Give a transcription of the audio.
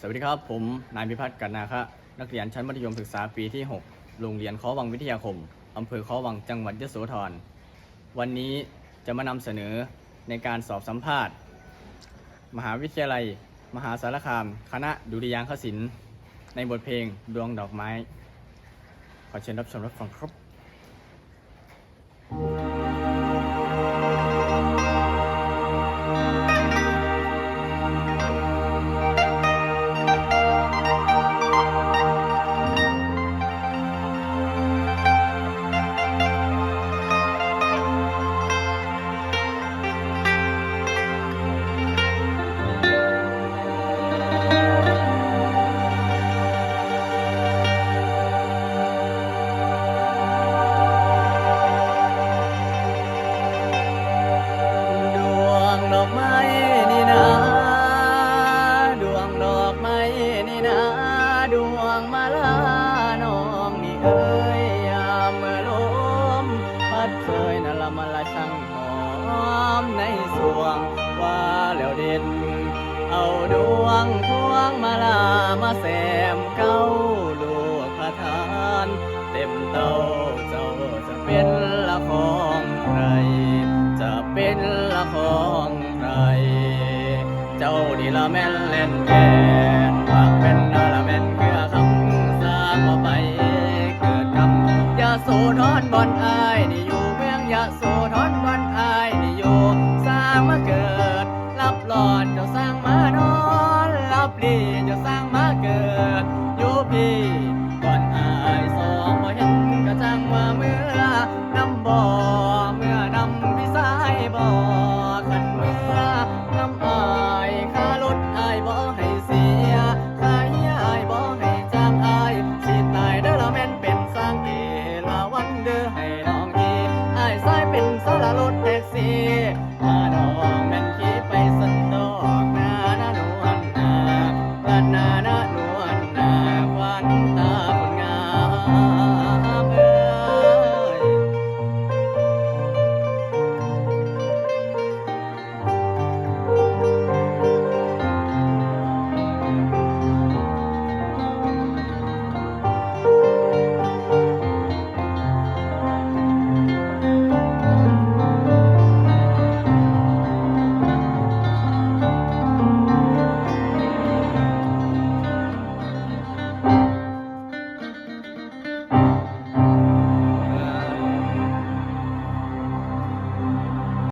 สวัสดีครับ ผมนายพิพัฒน์กันนาคะนักเรียนชั้นมัธยมศึกษาปีที่ 6 โรงเรียนค้อวังวิทยาคม อำเภอค้อวังจังหวัดยโสธร วันนี้จะมานำเสนอในการสอบสัมภาษณ์ มหาวิทยาลัย มหาสารคาม คณะดุริยางคศิลป์ในบทเพลงดวงดอกไม้ ขอเชิญรับชมรับฟังครับ เคยนละมาละช่างหอมในสวงว่าแล้วเด่น เอาดวงพวงมาลามาแซมเก้าลูกพระทาน เต็มเต้าเจ้าจะเป็นละของใคร จะเป็นละของใคร เจ้านี่ละแม่นเล่นแก่ เ Talon.